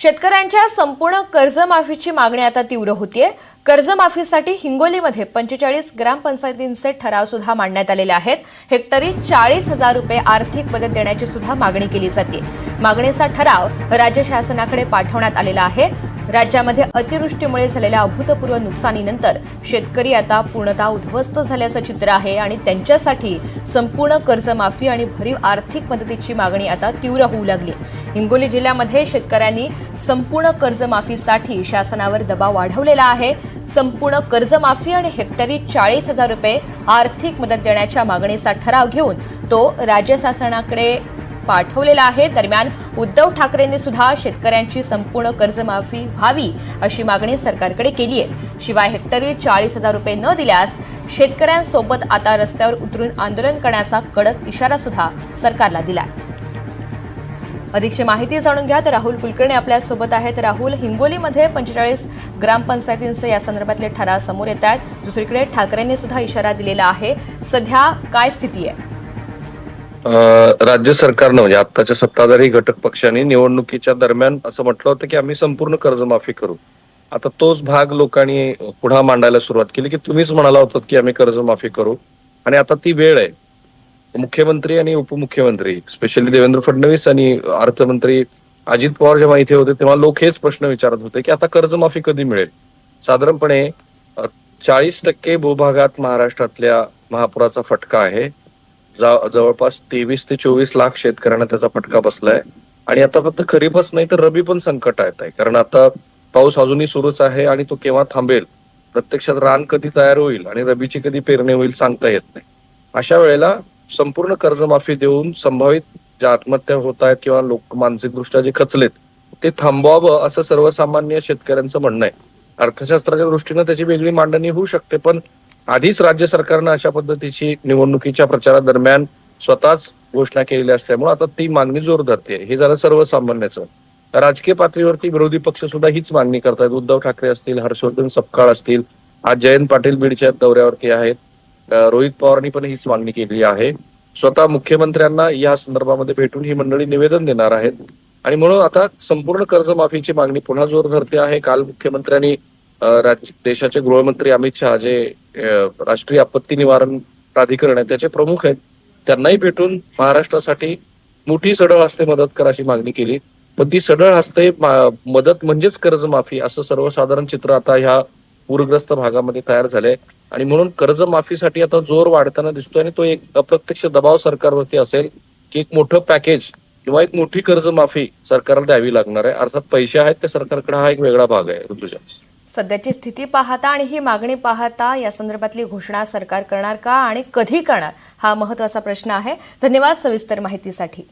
शेतकऱ्यांच्या संपूर्ण कर्जमाफीची मागणी आता तीव्र होतीये. कर्जमाफीसाठी हिंगोलीमध्ये पंचेचाळीस ग्रामपंचायतींचे ठराव सुद्धा मांडण्यात आलेले आहेत. हेक्टरी चाळीस हजार रुपये आर्थिक मदत देण्याची सुद्धा मागणी केली जाते. मागणीचा ठराव राज्य शासनाकडे पाठवण्यात आलेला आहे. राज्यामध्ये अतिवृष्टीमुळे झालेल्या अभूतपूर्व नुकसानीनंतर शेतकरी आता पूर्णतः उद्ध्वस्त झाल्याचं चित्र आहे आणि त्यांच्यासाठी संपूर्ण कर्जमाफी आणि भरीव आर्थिक मदतीची मागणी आता तीव्र होऊ लागली. हिंगोली जिल्ह्यामध्ये शेतकऱ्यांनी संपूर्ण कर्जमाफीसाठी शासनावर दबाव वाढवलेला आहे. संपूर्ण कर्जमाफी आणि हेक्टरी चाळीस हजार रुपये आर्थिक मदत देण्याच्या मागणीचा ठराव घेऊन तो राज्य शासनाकडे पाठवलेला आहे. दरम्यान उद्धव ठाकरेंनी सुद्धा शेतकऱ्यांची संपूर्ण कर्जमाफी व्हावी अशी मागणी सरकारकडे केली आहे. शिवाय हेक्टरी चाळीस हजार रुपये न दिल्यास शेतकऱ्यांसोबत आता रस्त्यावर उतरून आंदोलन करण्याचा कडक इशारा सुद्धा सरकारला दिला आहे अधिकची माहिती जाणून घ्या. तर राहुल कुलकर्णी आपल्यासोबत आहेत. राहुल हिंगोलीमध्ये पंचेचाळीस ग्रामपंचायतींचे या संदर्भातले ठराव समोर येत आहेत. दुसरीकडे ठाकरेंनी सुद्धा इशारा दिलेला आहे. सध्या काय स्थिती आहे? राज्य सरकारनं म्हणजे आत्ताच्या सत्ताधारी घटक पक्षांनी निवडणुकीच्या दरम्यान असं म्हटलं होतं की आम्ही संपूर्ण कर्जमाफी करू. आता तोच भाग लोकांनी पुढे मांडायला सुरुवात केली की तुम्हीच म्हणाला होतात की आम्ही कर्जमाफी करू. आणि आता ती वेळ आहे. मुख्यमंत्री आणि उपमुख्यमंत्री स्पेशली देवेंद्र फडणवीस आणि अर्थमंत्री अजित पवार जेव्हा इथे होते तेव्हा लोक हेच प्रश्न विचारत होते की आता कर्जमाफी कधी मिळेल? साधारणपणे चाळीस टक्के भूभागात महाराष्ट्रातल्या महापुराचा फटका आहे. जा- जवळपास तेवीस ते चोवीस लाख शेतकऱ्यांना त्याचा फटका बसलाय. आणि आता फक्त खरीपच नाही तर रबी पण संकट येत आहे. कारण आता पाऊस अजूनही सुरूच आहे आणि तो केव्हा थांबेल? प्रत्यक्षात रान कधी तयार होईल आणि रबीची कधी पेरणी होईल सांगता येत नाही. अशा वेळेला संपूर्ण कर्जमाफी देऊन संभावित ज्या आत्महत्या होत आहेत किंवा लोक मानसिकदृष्ट्या जे खचलेत ते थांबवावं असं सर्वसामान्य शेतकऱ्यांचं म्हणणं आहे. अर्थशास्त्राच्या दृष्टीनं त्याची वेगळी मांडणी होऊ शकते पण आधीच राज्य सरकारनं अशा पद्धतीची निवडणुकीच्या प्रचारादरम्यान स्वतःच घोषणा केलेली असल्यामुळे आता ती मागणी जोर धरते. हे झालं सर्वसामान्याचं. राजकीय पातळीवरती विरोधी पक्ष सुद्धा हीच मागणी करतायत. उद्धव ठाकरे असतील हर्षवर्धन सपकाळ असतील आज जयंत पाटील बीडच्या दौऱ्यावरती आहेत. रोहित पवारांनी पण हीच मागणी केली आहे. स्वतः मुख्यमंत्र्यांना या संदर्भामध्ये भेटून ही मंडळी निवेदन देणार आहेत. आणि म्हणून आता संपूर्ण कर्जमाफीची मागणी पुन्हा जोर धरते आहे. काल मुख्यमंत्र्यांनी राज्य- देशाचे गृहमंत्री अमित शहा जे राष्ट्रीय आपत्ती निवारण प्राधिकरण आहे त्याचे प्रमुख आहेत त्यांनाही भेटून महाराष्ट्रासाठी मोठी सडळ हस्ते मदत करायची मागणी केली. पण ती सडळ हस्ते मदत म्हणजेच कर्जमाफी असं सर्वसाधारण चित्र आता ह्या पूरग्रस्त भागामध्ये तयार झालंय. आणि म्हणून कर्जमाफीसाठी आता जोर वाढताना दिसतोय आणि तो एक अप्रत्यक्ष दबाव सरकारवरती असेल की एक मोठं पॅकेज किंवा एक मोठी कर्जमाफी सरकारला द्यावी लागणार आहे. अर्थात पैसे आहेत ते सरकारकडे हा एक वेगळा भाग आहे ऋतुजा सध्याची स्थिती पाहता आणि ही मागणी पाहता या संदर्भातली घोषणा सरकार करणार का आणि कधी करणार हा महत्त्वाचा प्रश्न आहे. धन्यवाद सविस्तर माहितीसाठी.